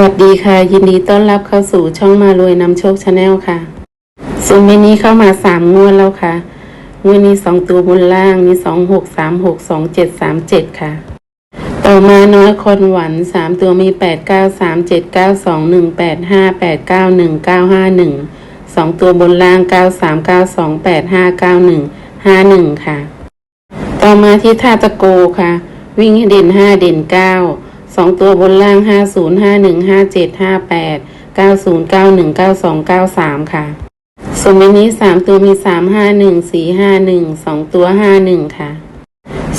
วัสดีค่ะ ยินดีต้อนรับเข้าสู่ช่องมารวยนำโชคชาแนลค่ะส่วนเมนี้เข้ามาสามงวดแล้วค่ะงวดนี้สองตัวบนล่างมีสองหกสามหกสองเจ็ดสามเจ็ดค่ะ ต่อมาน้อยคนหวันสามตัวมีแปดเก้าสามเจ็ดเก้าสองหนึ่งแปดห้าแปดเก้าหนึ่งเก้าห้าหนึ่งสองตัวบนล่างเก้าสามเก้าสองแปดห้าเก้าหนึ่งห้าหนึ่งค่ะ ต่อมาที่ท่าตะโกค่ะ วิ่งให้เด่นห้าเด่นเก้า สองตัวบนล่างห้าศูนย์ห้าหนึ่งห้าเจ็ดห้าแปดเก้าศูนย์เก้าหนึ่งเก้าสองเก้าสามค่ะส่วนวันนี้สามตัวมีสามห้าหนึ่งสี่ห้าหนึ่งสองตัวห้าหนึ่งค่ะ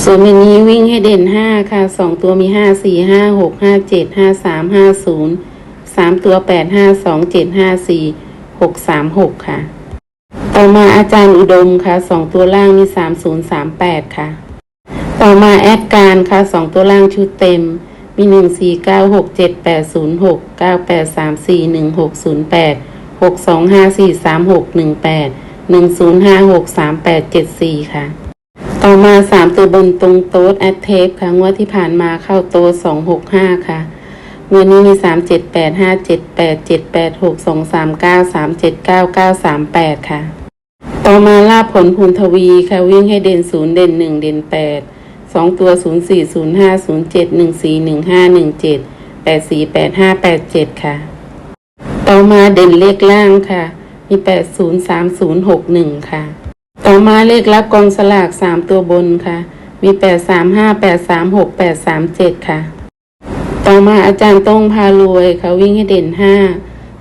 ส่วนวันนี้วิ่งให้เด่นห้าค่ะสองตัวมีห้าสี่ห้าหกห้าเจ็ดห้าสามห้าศูนย์สามตัวแปดห้าสองเจ็ดห้าสี่หกสามหกค่ะ ต่อมาอาจารย์อุดมค่ะสองตัวล่างมีสามศูนย์สามแปดค่ะ ต่อมาแอดการค่ะสองตัวล่างชุดเต็ม มีหนึ่งสี่เก้าหกเจ็ดแปดศูนย์หกเก้าแปดสามสี่หนึ่งหกศูนย์แปดหกสองห้าสี่สามหกหนึ่งแปดหนึ่งศูนย์ห้าหกสามแปดเจ็ดสี่ค่ะ ต่อมาสามตัวบนตรงโต๊ดแอดเทปค่ะ งวดที่ผ่านมาเข้าโต๊ดสองหกห้าค่ะงวดนี้มีสามเจ็ดแปดห้าเจ็ดแปดเจ็ดแปดหกสองสามเก้าสามเจ็ดเก้าเก้าสามแปดค่ะ ต่อมาลาบผลพูนทวีค่ะวิ่งให้เด่นศูนย์เด่นหนึ่งเด่นแปด สองตัวศูนย์สี่ศูนย์ห้าศูนย์เจ็ดหนึ่งสี่หนึ่งห้าหนึ่งเจ็ดแปดสี่แปดห้าแปดเจ็ดค่ะ ต่อมาเด่นเลขล่างค่ะ มีแปดศูนย์สามศูนย์หกหนึ่งค่ะ ต่อมาเลขรับกองสลากสามตัวบนค่ะ มีแปดสามห้าแปดสามหกแปดสามเจ็ดค่ะ ต่อมาอาจารย์ต้งพารวยค่ะวิ่งให้เด่นห้า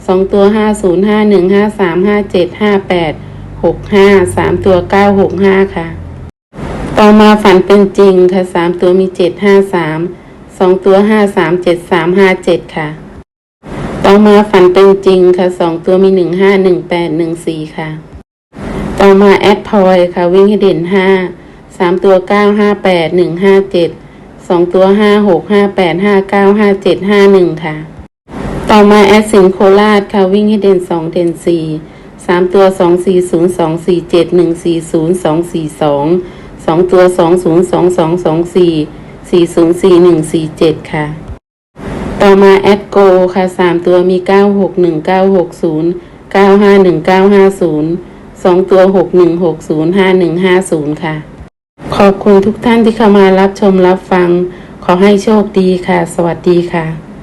สองตัวห้าศูนย์ห้าหนึ่งห้าสามห้าเจ็ดห้าแปดหกห้าสามตัวเก้าหกห้าค่ะ ต่อมาฝันเป็นจริงค่ะสามตัวมีเจ็ดห้าสามสองตัวห้าสามเจ็ดสามห้าเจ็ดค่ะ ต่อมาฝันเป็นจริงค่ะสองตัวมีหนึ่งห้าหนึ่งแปดหนึ่งสี่ค่ะ ต่อมาแอดพอยค่ะ วิ่งให้เด่นห้าสามตัวเก้าห้าแปดหนึ่งห้าเจ็ดสองตัวห้าหกห้าแปดห้าเก้าห้าเจ็ดห้าหนึ่งค่ะ ต่อมาแอดสิงโคราชค่ะวิ่งให้เด่นสองเด่นสี่สามตัวสองสี่ศูนย์สองสี่เจ็ดหนึ่งสี่ศูนย์สองสี่สอง สองตัวสองศูนย์สองสองสองสี่สี่ศูนย์สี่หนึ่งสี่เจ็ดค่ะ ต่อมาแอดโกค่ะสามตัวมีเก้าหกหนึ่งเก้าหกศูนย์เก้าห้าหนึ่งเก้าห้าศูนย์สองตัวหกหนึ่งหกศูนย์ห้าหนึ่งห้าศูนย์ค่ะ ขอบคุณทุกท่านที่เข้ามารับชมรับฟัง ขอให้โชคดีค่ะ สวัสดีค่ะ